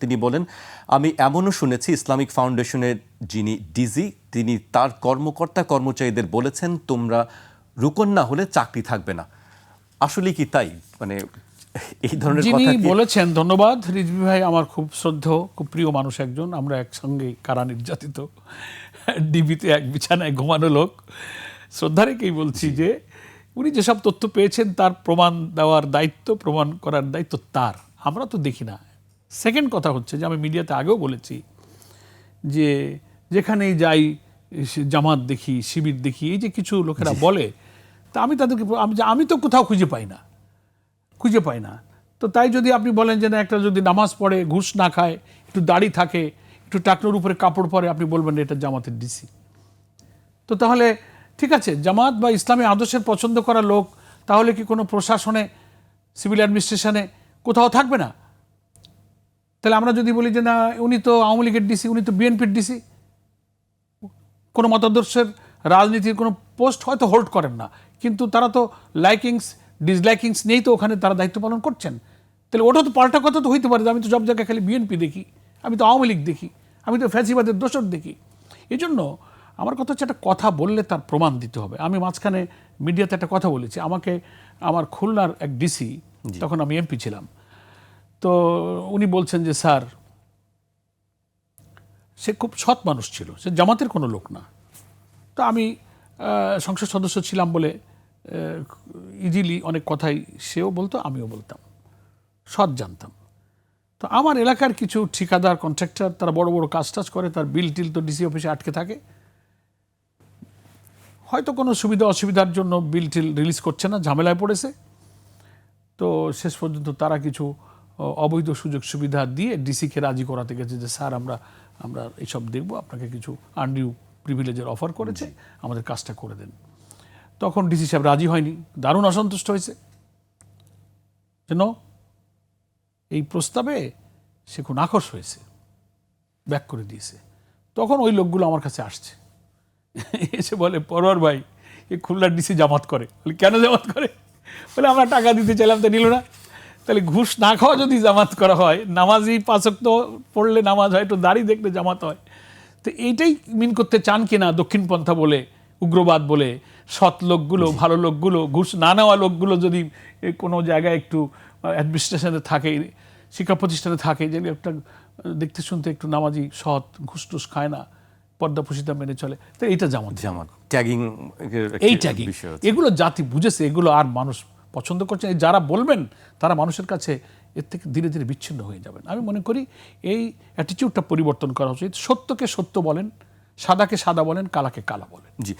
তিনি বলেন আমি এমনও শুনেছি ইসলামিক ফাউন্ডেশনের যিনি ডিজি তিনি তার কর্মকর্তা কর্মচারীদের বলেছেন তোমরা রুকন না হলে চাকরি থাকবে না। আসলে কি তাই? মানে এই ধরনের কথা বলেছেন ধন্যবাদ রিজভি ভাই আমার খুব শ্রদ্ধেয় খুব প্রিয় মানুষ একজন। আমরা একসঙ্গে কারা নির্যাতিত? ডিবিতে এক বিছানায় ঘুমানো লোক। শ্রদ্ধা রেখেই বলছি যে উনি যেসব তথ্য পেয়েছেন তার প্রমাণ দেওয়ার দায়িত্ব প্রমাণ করার দায়িত্ব তার। আমরা তো দেখি না। সেকেন্ড কথা হচ্ছে যে আমি মিডিয়াতে আগেও বলেছি যে যেখানেই যাই জামাত দেখি শিবির দেখি এই যে কিছু লোকেরা বলে তা আমি তাদেরকে আমি আমি তো কোথাও খুঁজে পাই না। খুঁজে পাই না। তো তাই যদি আপনি বলেন যে না একটা যদি নামাজ পড়ে ঘুষ না খায় একটু দাড়ি থাকে একটু টাকনোর উপরে কাপড় পরে আপনি বলবেন এটা জামাতের ডিসি তো তাহলে ঠিক আছে জামাত বা ইসলামী আদর্শের পছন্দ করা লোক তাহলে কি কোনো প্রশাসনে সিভিল অ্যাডমিনিস্ট্রেশনে কোথাও থাকবে না? তাহলে আমরা যদি বলি যে না উনি তো আওয়ামী লীগের ডিসি উনি তো বিএনপির ডিসি কোনো মতাদর্শের রাজনীতির কোনো পোস্ট হয়তো হোল্ড করেন না। কিন্তু তারা তো লাইকিংস ডিসলাইকিংস নেই তো ওখানে তারা দায়িত্ব পালন করছেন। তাহলে ওটা তো পাল্টা কথা তো হইতে পারে আমি তো সব জায়গায় খালি বিএনপি দেখি আমি তো আওয়ামী লীগ দেখি আমি তো ফ্যাসিবাদের দোষর দেখি। এই জন্য আমার কথা হচ্ছে একটা কথা বললে তার প্রমাণ দিতে হবে। আমি মাঝখানে মিডিয়াতে একটা কথা বলেছি। আমাকে আমার খুলনার এক ডিসি তখন আমি এমপি ছিলাম। তো উনি বলছেন যে, স্যার, সে খুব সৎ মানুষ ছিল, সে জামাতের কোনো লোক না। তো আমি সংসদ সদস্য ছিলাম বলে ইজিলি অনেক কথাই সেও বলতো, আমিও বলতাম। সৎ জানতাম। তো আমার এলাকার কিছু ঠিকাদার কন্ট্রাক্টর তারা বড় বড় কাজ টাজ করে, তার বিল টিল তো ডিসি অফিসে আটকে থাকে। হয়তো কোনো সুবিধা, অসুবিধার জন্য বিল টিল রিলিজ করছে না, ঝামেলায় পড়েছে। তো শেষ পর্যন্ত তারা কিছু অবৈধ সুযোগ সুবিধা দিয়ে ডিসিকে রাজি করাতে গেছে যে স্যার আমরা আমরা এইসব দেখব। আপনাকে কিছু আনডিউ প্রিভিলেজের অফার করেছে। আমাদের কাজটা করে দেন। তখন ডিসি সাহেব রাজি হয়নি। দারুণ অসন্তুষ্ট হয়েছে। যেন এই প্রস্তাবে সে খুব নাকশ হয়েছে। ব্যাক করে দিয়েছে। তখন ওই লোকগুলো আমার কাছে আসছে। এসে বলে পরোয়ার ভাই এ খুলনার ডিসি জামাত করে। বলে কেন জামাত করে? বলে আমরা টাকা দিতে চাইলাম তো নিল না। তাহলে ঘুষ না খাওয়া যদি জামাত করা হয় নামাজি পাচক তো পড়লে নামাজ হয় একটু দাড়ি দেখলে জামাত হয়। তো এইটাই মিন করতে চান কি কিনা দক্ষিণপন্থা বলে উগ্রবাদ বলে সৎ লোকগুলো ভালো লোকগুলো ঘুষ না নেওয়া লোকগুলো যদি কোনো জায়গায় একটু অ্যাডমিনিস্ট্রেশনে থাকে শিক্ষা প্রতিষ্ঠানে থাকে যে একটা দেখতে শুনতে একটু নামাজি সৎ ঘুষ টুস খায় না পর্দা পুষিতা মেনে চলে তো এইটা যেমন জামাত। ট্যাগিং এই ট্যাগিং এগুলো জাতি বুঝেছে এগুলো আর মানুষ পছন্দ করছেন যারা বলবেন, তারা মানুষের কাছে এর থেকে ধীরে ধীরে বিচ্ছিন্ন হয়ে যাবেন। আমি মনে করি এই অ্যাটিটিউডটা পরিবর্তন করা উচিত। সত্যকে সত্য বলেন, সাদাকে সাদা বলেন, কালাকে কালা বলেন। জি।